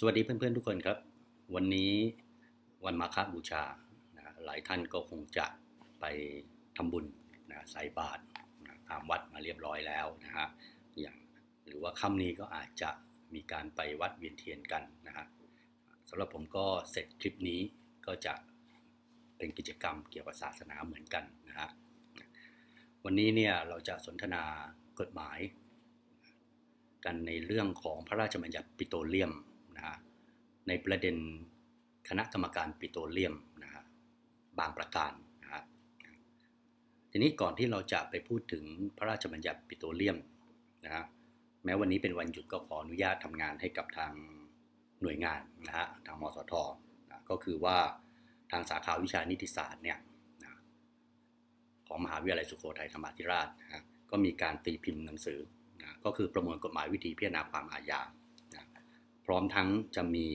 สวัสดีเพื่อนๆทุกคนครับ วันนี้วันมาฆบูชานะหลายท่านก็คงจะไปทำบุญนะใส่บาตรนะตามวัดมาเรียบร้อยแล้วนะฮะอย่างหรือว่าค่ำนี้ก็อาจจะมีการไปวัดเวียนเทียนกันนะฮะสำหรับผมก็เสร็จคลิปนี้ก็จะเป็นกิจกรรมเกี่ยวกับศาสนาเหมือนกันนะฮะวันนี้เนี่ยเราจะสนทนากฎหมาย กันในเรื่องของพระราชบัญญัติปิโตรเลียม นะฮะในประเด็นคณะกรรมการปิโตรเลียมนะฮะบางประการนะฮะทีนี้ก่อนที่เราจะไปพูดถึงพระราชบัญญัติปิโตรเลียมนะฮะแม้วันนี้เป็นวันหยุดก็ขออนุญาตทำงานให้กับทางหน่วยงานนะฮะทางมสทนะก็คือว่าทางสาขาวิชานิติศาสตร์เนี่ยนะของมหาวิทยาลัยสุโขทัยธรรมาธิราชนะฮะก็มีการตีพิมพ์หนังสือนะก็คือประมวลกฎหมายวิธีพิจารณาความอาญานะ พร้อมทั้งจะมี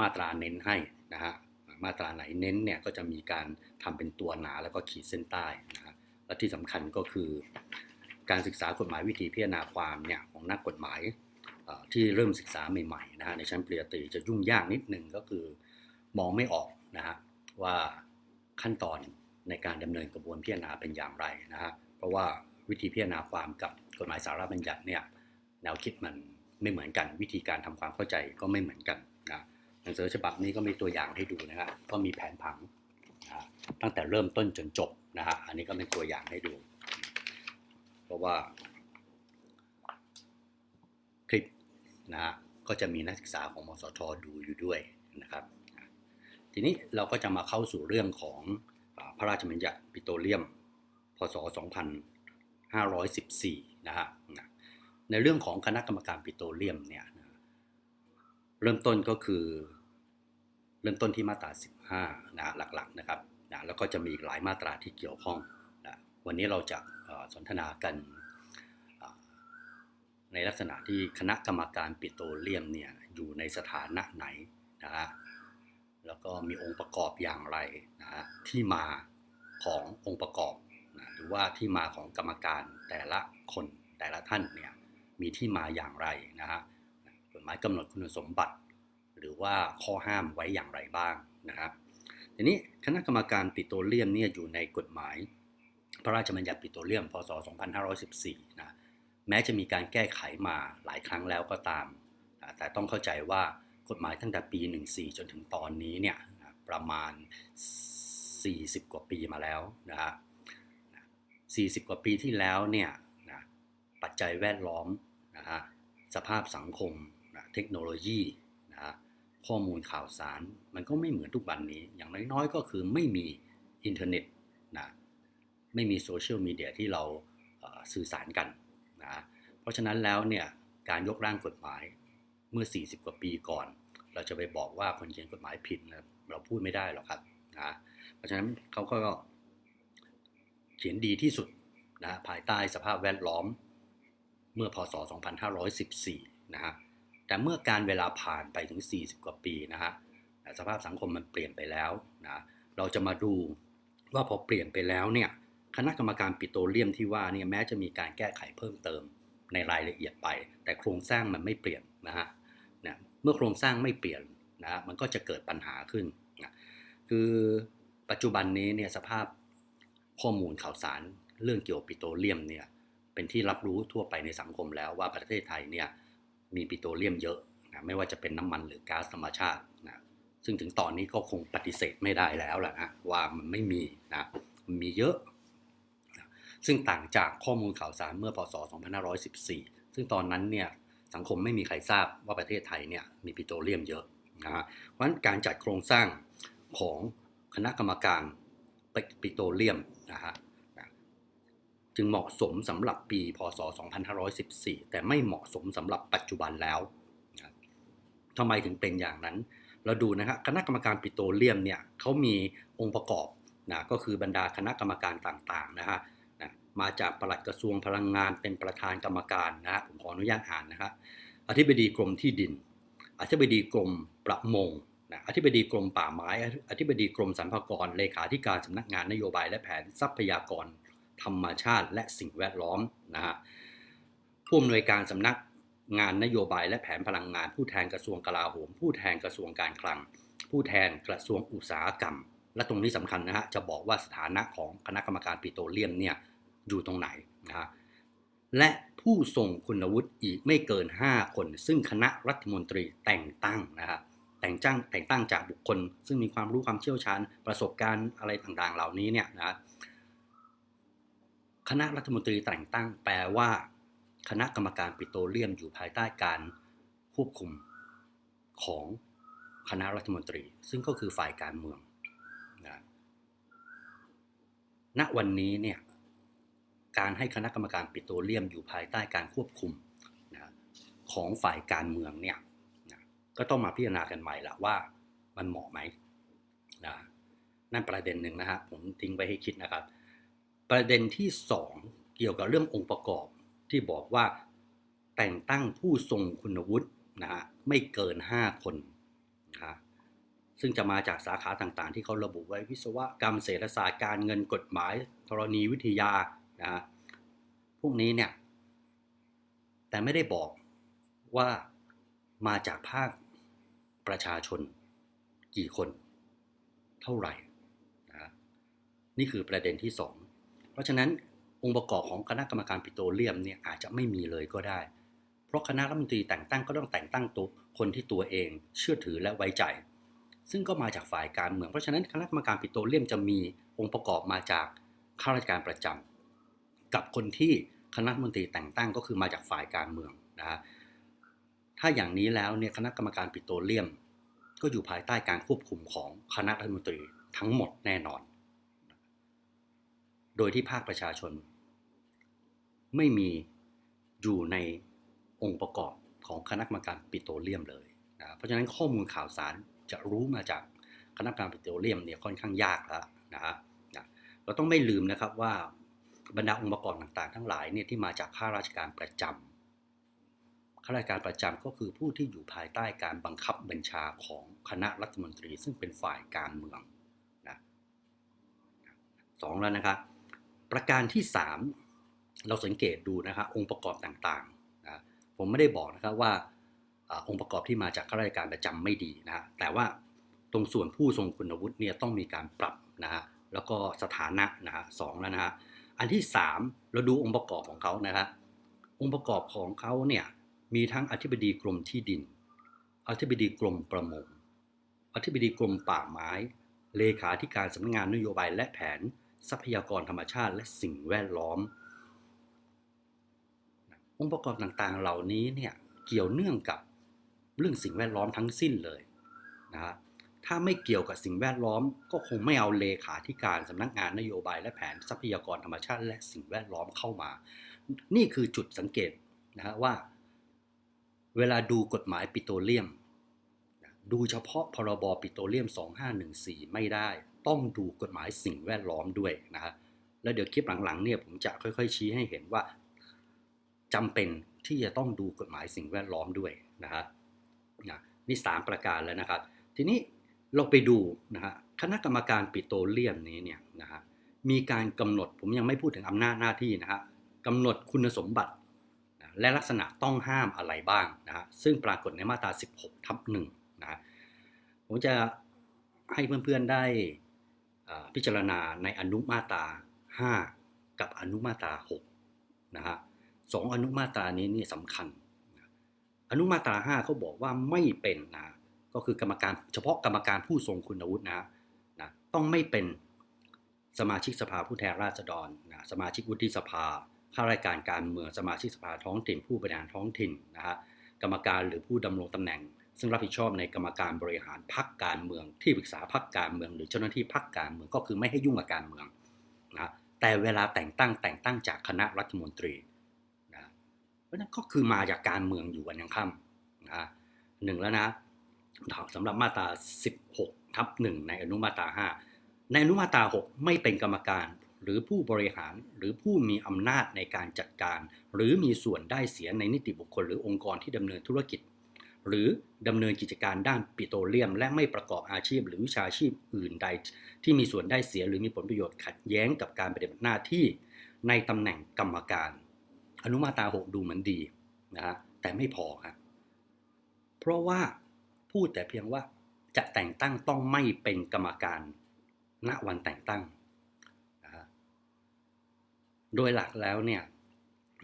มาตราเน้นให้นะฮะมาตราไหนเน้นเนี่ยก็จะมีการทำเป็นตัวหนาแล้วก็ขีดเส้นใต้นะฮะและที่สำคัญก็คือ การศึกษากฎหมายวิธีพิจารณาความเนี่ยของนักกฎหมายที่เริ่มศึกษาใหม่ๆนะฮะในชั้นปริญญาตรีจะยุ่งยากนิดหนึ่งก็คือมองไม่ออกนะฮะว่าขั้นตอนในการดำเนินกระบวนพิจารณาเป็นอย่างไรนะฮะเพราะว่าวิธีพิจารณาความกับกฎหมายสาระบัญญัติเนี่ยแนวคิดมัน ไม่เหมือนกัน วิธีการทำความเข้าใจก็ไม่เหมือนกันนะหนังสือฉบับนี้ก็มีตัวอย่างให้ดูนะฮะก็มีแผนผังนะตั้งแต่เริ่มต้นจนจบนะฮะอันนี้ก็เป็นตัวอย่างให้ดู เพราะว่าคลิปนะฮะก็จะมีนักศึกษาของมสทดูอยู่ด้วยนะครับทีนี้เราก็จะมาเข้าสู่เรื่องของพระราชบัญญัติปิโตรเลียม พศ 2514 นะฮะนะ ในเรื่องของคณะกรรมการปิโตรเลียมเนี่ยเริ่มต้นก็คือ เริ่มต้นที่มาตรา 15นะหลักๆนะครับนะแล้วก็จะมีหลายมาตราที่เกี่ยวข้องนะวันนี้เราจะสนทนากันในลักษณะที่คณะกรรมการปิโตรเลียมเนี่ยอยู่ในสถานะไหนนะฮะแล้วก็มีองค์ประกอบอย่างไรนะฮะที่มาขององค์ประกอบนะหรือว่าที่มาของกรรมการแต่ละคนแต่ละท่านเนี่ย มีที่มาอย่างไรนะฮะกฎหมายกำหนดคุณสมบัติ หรือว่าข้อห้ามไว้อย่างไรบ้างนะครับทีนี้คณะกรรมการปิโตรเลียมเนี่ยอยู่ในกฎหมาย พระราชบัญญัติปิโตรเลียม พศ 2514 นะแม้จะมีการแก้ไขมาหลายครั้งแล้วก็ตาม แต่ต้องเข้าใจว่ากฎหมายตั้งแต่ปี 14 จนถึงตอนนี้เนี่ยประมาณ 40 กว่าปีมาแล้วนะฮะ40 กว่าปีที่แล้วเนี่ย ปัจจัยแวดล้อมนะฮะสภาพสังคมนะเทคโนโลยีนะฮะข้อมูลข่าวสารมันก็ไม่เหมือนทุกวันนี้ อย่างน้อยๆก็คือไม่มีอินเทอร์เน็ตนะไม่มีโซเชียลมีเดียที่เราสื่อสารกันนะเพราะฉะนั้นแล้วเนี่ยการยกร่างกฎหมายเมื่อ 40 กว่าปีก่อน เราจะไปบอกว่าคนเขียนกฎหมายผิดนะเราพูดไม่ได้หรอกครับนะเพราะฉะนั้นเขาก็เขียนดีที่สุดนะภายใต้สภาพแวดล้อม เมื่อพศ 2514 นะฮะ แต่เมื่อการเวลาผ่านไปถึง 40 กว่าปีนะฮะ สภาพสังคมมันเปลี่ยนไปแล้วนะ เราจะมาดูว่าพอเปลี่ยนไปแล้วเนี่ย คณะกรรมการปิโตรเลียมที่ว่าเนี่ยแม้จะมีการแก้ไขเพิ่มเติมในรายละเอียดไป แต่โครงสร้างมันไม่เปลี่ยนนะฮะนะเมื่อโครงสร้างไม่เปลี่ยนนะฮะมันก็จะเกิดปัญหาขึ้นนะคือปัจจุบันนี้เนี่ยสภาพข้อมูลข่าวสารเรื่องเกี่ยวกับปิโตรเลียมเนี่ย เป็นที่รับรู้ทั่วไปในสังคมแล้วว่าประเทศไทยเนี่ยมีปิโตรเลียมเยอะนะไม่ว่าจะเป็นน้ำมันหรือก๊าซธรรมชาตินะซึ่งถึงตอนนี้ก็คงปฏิเสธไม่ได้แล้วแหละนะว่ามันไม่มีนะมันมีเยอะนะซึ่งต่างจากข้อมูลข่าวสารเมื่อพศ 2514 ซึ่งตอนนั้นเนี่ยสังคมไม่มีใครทราบว่าประเทศไทยเนี่ยมีปิโตรเลียมเยอะนะฮะเพราะฉะนั้นการจัดโครงสร้างของคณะกรรมการปิโตรเลียมนะฮะ จึงเหมาะสมสำหรับปีพศ 2514 แต่ไม่เหมาะสมสำหรับปัจจุบันแล้วทำไมถึงเป็นอย่างนั้น เราดูนะฮะคณะกรรมการปิโตรเลียมเนี่ยเขามีองค์ประกอบนะก็คือบรรดาคณะกรรมการต่างๆนะฮะนะมาจากปลัดกระทรวงพลังงานเป็นประธานกรรมการนะฮะผมขออนุญาตอ่านนะครับอธิบดีกรมที่ดิน อธิบดีกรมประมงนะอธิบดีกรมป่าไม้ อธิบดีกรมสรรพากรเลขาธิการสำนักงานนโยบายและแผนทรัพยากร ธรรมชาติและสิ่งแวดล้อมนะฮะผู้อำนวยการสำนักงานนโยบายและแผนพลังงาน ผู้แทนกระทรวงกลาโหม ผู้แทนกระทรวงการคลัง ผู้แทนกระทรวงอุตสาหกรรม และตรงนี้สำคัญนะฮะจะบอกว่าสถานะของคณะกรรมการปิโตรเลียมเนี่ยอยู่ตรงไหนนะฮะและผู้ทรงคุณวุฒิอีกไม่เกิน 5 คน ซึ่งคณะรัฐมนตรีแต่งตั้งนะฮะแต่งจ้างแต่งตั้งจากบุคคล ซึ่งมีความรู้ความเชี่ยวชาญประสบการณ์อะไรต่างๆ เหล่านี้เนี่ยนะ คณะรัฐมนตรีแต่งตั้งแปลว่า คณะกรรมการปิโตรเลียมอยู่ภายใต้การควบคุมของคณะรัฐมนตรี ซึ่งก็คือฝ่ายการเมืองนะณวันนี้เนี่ยการให้คณะกรรมการปิโตรเลียมอยู่ภายใต้การควบคุมนะของฝ่ายการเมืองเนี่ยนะก็ต้องมาพิจารณากันใหม่ละว่ามันเหมาะไหมนะนั่นประเด็นหนึ่งนะฮะผมทิ้งไว้ให้คิดนะครับ ประเด็นที่ 2 เกี่ยวกับเรื่ององค์ประกอบที่บอกว่าแต่งตั้งผู้ทรงคุณวุฒินะฮะไม่เกิน 5 คนนะซึ่งจะมาจากสาขาต่างๆ ที่เขาระบุไว้วิศวกรรมเศรษฐศาสตร์การเงินกฎหมายธรณีวิทยานะฮะพวกนี้เนี่ย แต่ไม่ได้บอกว่ามาจากภาคประชาชนกี่คน เท่าไหร่นะนี่คือประเด็นที่2 เพราะฉะนั้นองค์ประกอบของคณะกรรมการปิโตรเลียมเนี่ยอาจจะไม่มีเลยก็ได้ เพราะคณะรัฐมนตรีแต่งตั้งก็ต้องแต่งตั้งตัวคนที่ตัวเอง เชื่อถือและไว้ใจ ซึ่งก็มาจากฝ่ายการเมือง เพราะฉะนั้นคณะกรรมการปิโตรเลียมจะมีองค์ประกอบมาจากข้าราชการประจำกับคนที่คณะรัฐมนตรีแต่งตั้งก็คือมาจากฝ่ายการเมืองนะฮะถ้าอย่างนี้แล้วเนี่ยคณะกรรมการปิโตรเลียม ก็อยู่ภายใต้การควบคุมของคณะรัฐมนตรีทั้งหมดแน่นอน โดยที่ภาคประชาชน ไม่มีอยู่ในองค์ประกอบของคณะกรรมการปิโตรเลียมเลยนะเพราะฉะนั้นข้อมูลข่าวสารจะรู้มาจากคณะกรรมการปิโตรเลียมเนี่ยค่อนข้างยากแล้วนะฮะนะเราต้องไม่ลืมนะครับว่าบรรดาองค์ประกอบต่างๆ ทั้งหลายเนี่ยที่มาจากข้าราชการประจำข้าราชการประจำก็คือผู้ที่อยู่ภายใต้การบังคับบัญชาของคณะรัฐมนตรี ซึ่งเป็นฝ่ายการเมืองนะสองแล้วนะครับ ประการที่ 3 เราสังเกตดูนะครับองค์ประกอบต่างๆนะผมไม่ได้บอกนะครับว่าอองค์ประกอบที่มาจากข้าราชการประจำไม่ดีนะฮะแต่ว่าตรงส่วนผู้ทรงคุณวุฒิเนี่ยต้องมีการปรับนะฮะแล้วก็สถานะนะฮะสองแล้วนะฮะอันที่ 3 เราดูองค์ประกอบของเขานะครับองค์ประกอบของเขาเนี่ยมีทั้งอธิบดีกรมที่ดิน อธิบดีกรมประมง อธิบดีกรมป่าไม้ เลขาธิการสำนักงานนโยบายและแผน ทรัพยากรธรรมชาติ และสิ่งแวดล้อม องค์ประกอบต่างๆ เหล่านี้เนี่ยเกี่ยวเนื่องกับเรื่องสิ่งแวดล้อมทั้งสิ้นเลยนะฮะถ้าไม่เกี่ยวกับสิ่งแวดล้อม ก็คงไม่เอาเลขาธิการสำนักงานนโยบายและแผนทรัพยากรธรรมชาติ และสิ่งแวดล้อมเข้ามา นี่คือจุดสังเกตนะฮะว่า เวลาดูกฎหมายปิโตรเลียม ดูเฉพาะพรบปิโตรเลียม 2514 ไม่ได้ ต้องดูกฎหมายสิ่งแวดล้อมด้วยนะฮะแล้วเดี๋ยวคลิปหลังๆเนี่ยผมจะค่อย ๆ ชี้ให้เห็นว่าจำเป็นที่จะต้องดูกฎหมายสิ่งแวดล้อมด้วยนะฮะนะนี่สามประการแล้วนะครับ ทีนี้เราไปดูนะฮะคณะกรรมการปิโตรเลียมนี้เนี่ยนะฮะมีการกำหนดผมยังไม่พูดถึงอำนาจหน้าที่นะฮะกำหนดคุณสมบัติและลักษณะต้องห้ามอะไรบ้างนะฮะซึ่งปรากฏในมาตรา 16 ทับหนึ่งนะผมจะให้เพื่อนๆได้ พิจารณาในอนุมาตรา5 กับอนุมาตรา6นะฮะสองอนุมาตรานี้นี่สำคัญ อนุมาตรา5เขาบอกว่าไม่เป็นนะก็คือกรรมการเฉพาะกรรมการผู้ทรงคุณวุฒินะนะต้องไม่เป็นสมาชิกสภาผู้แทนราษฎรนะสมาชิกวุฒิสภาข้าราชการการเมืองสมาชิกสภาท้องถิ่นผู้บริหารท้องถิ่นนะฮะกรรมการหรือผู้ดำรงตำแหน่ง ซึ่งรับผิดชอบในกรรมการบริหารพรรคการเมือง ที่ปรึกษาพรรคการเมือง หรือเจ้าหน้าที่พรรคการเมืองก็คือไม่ให้ยุ่งกับการเมืองนะแต่เวลาแต่งตั้งแต่งตั้งจากคณะรัฐมนตรีนะเพราะนั้นก็คือมาจากการเมืองอยู่วันยังค่ำนะหนึ่งแล้วนะสำหรับมาตรา 16 ทับ1ในอนุมาตรา 5 ในอนุมาตรา 6 ไม่เป็นกรรมการหรือผู้บริหารหรือผู้มีอำนาจในการจัดการ หรือมีส่วนได้เสียในนิติบุคคลหรือองค์กรที่ดำเนินธุรกิจ หรือดำเนินกิจการด้านปิโตรเลียม และไม่ประกอบอาชีพ หรือวิชาชีพอื่นใด ที่มีส่วนได้เสียหรือมีผลประโยชน์ขัดแย้งกับการปฏิบัติหน้าที่ในตำแหน่งกรรมการ อนุมาตรา6ดูเหมือนดีนะฮะแต่ไม่พอครับเพราะว่าพูดแต่เพียงว่าจะแต่งตั้งต้องไม่เป็นกรรมการณวันแต่งตั้งนะฮะโดยหลักแล้วเนี่ย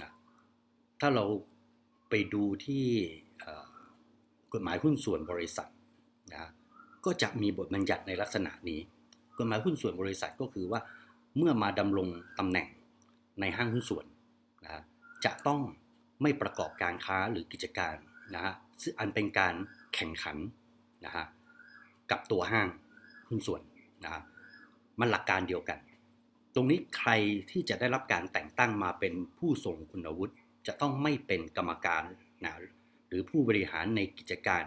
นะถ้าเราไปดูที่ กฎหมายหุ้นส่วนบริษัทนะก็จะมีบทบัญญัติในลักษณะนี้ กฎหมายหุ้นส่วนบริษัทก็คือว่า เมื่อมาดำรงตำแหน่งในห้างหุ้นส่วนนะจะต้องไม่ประกอบการค้าหรือกิจการนะฮะซึ่งอันเป็นการแข่งขันนะฮะกับตัวห้างหุ้นส่วนนะฮะมันหลักการเดียวกัน ตรงนี้ใครที่จะได้รับการแต่งตั้งมาเป็นผู้ทรงคุณวุฒิจะต้องไม่เป็นกรรมการนะ รือผู้บริหารในกิจการ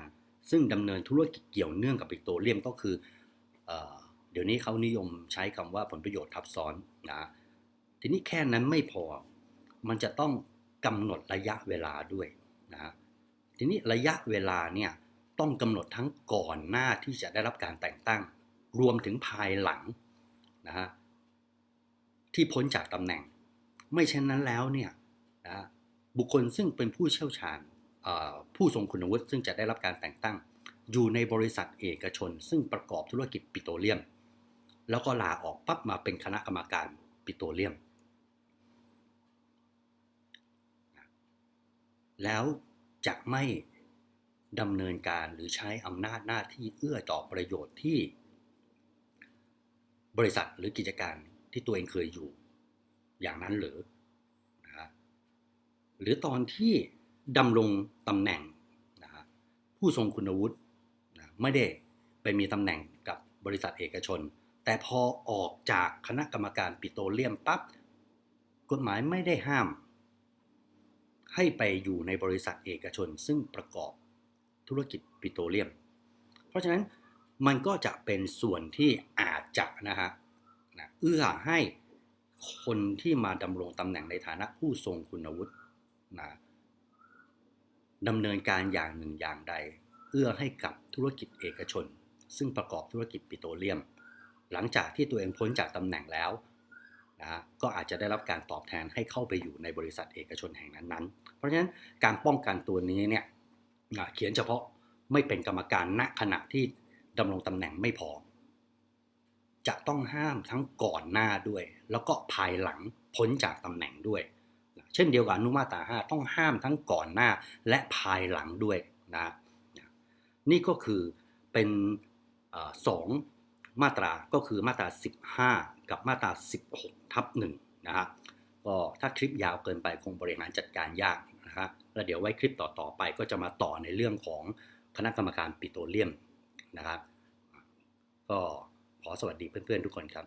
ซึ่งดำเนินธุรกิจเกี่ยวเนื่องกับปิโตรเลียมก็คือเอเดี๋ยวนี้เขานิยมใช้คำว่าผลประโยชน์ทับซ้อนนะทีนี้แค่นั้นไม่พอ มันจะต้องกำหนดระยะเวลาด้วยนะทีนี้ระยะเวลาเนี่ยต้องกำหนดทั้งก่อนหน้าที่จะได้รับการแต่งตั้ง รวมถึงภายหลังนะฮะที่พ้นจากตำแหน่ง ไม่เช่นนั้นแล้วเนี่ยนะบุคคลซึ่งเป็นผู้เชี่ยวชาญ ผู้ทรงคุณวุฒิซึ่งจะได้รับการแต่งตั้ง อยู่ในบริษัทเอกชน ซึ่งประกอบธุรกิจปิโตรเลียม แล้วก็ลาออกปั๊บมาเป็นคณะกรรมการปิโตรเลียม แล้วจะไม่ดำเนินการหรือใช้อำนาจหน้าที่เอื้อต่อประโยชน์ที่ บริษัทหรือกิจการที่ตัวเองเคยอยู่ อย่างนั้นหรือนะหรือตอนที่ ดำรงตำแหน่งนะผู้ทรงคุณวุฒินะไม่ได้ไปมีตำแหน่งกับบริษัทเอกชน แต่พอออกจากคณะกรรมการปิโตรเลียมปั๊บกฎหมายไม่ได้ห้าม ให้ไปอยู่ในบริษัทเอกชน ซึ่งประกอบธุรกิจปิโตรเลียม เพราะฉะนั้นมันก็จะเป็นส่วนที่อาจจะนะฮะนะเอื้อให้คนที่มาดำรงตำแหน่งในฐานะผู้ทรงคุณวุฒินะ ดำเนินการอย่างหนึ่งอย่างใด เอื้อให้กับธุรกิจเอกชน ซึ่งประกอบธุรกิจปิโตรเลียม หลังจากที่ตัวเองพ้นจากตำแหน่งแล้วนะก็อาจจะได้รับการตอบแทนให้เข้าไปอยู่ในบริษัทเอกชนแห่งนั้นๆ เพราะฉะนั้นการป้องกันตัวนี้เนี่ยเขียนเฉพาะไม่เป็นกรรมการณขณะที่ดำรงตำแหน่งไม่พอ จะต้องห้ามทั้งก่อนหน้าด้วย แล้วก็ภายหลังพ้นจากตำแหน่งด้วย เช่นเดียวกับอนุมาตรา5ต้องห้ามทั้งก่อนหน้าและภายหลังด้วยนะนี่ก็คือเป็นสองมาตราก็คือมาตรา 15 กับมาตรา 16 ทับ1นะฮะก็ถ้าคลิปยาวเกินไปคงบริหารจัดการยากนะฮะแล้วเดี๋ยวไว้คลิปต่อๆไปก็จะมาต่อในเรื่องของคณะกรรมการปิโตรเลียมนะครับ ก็ขอสวัสดีเพื่อนๆทุกคนครับ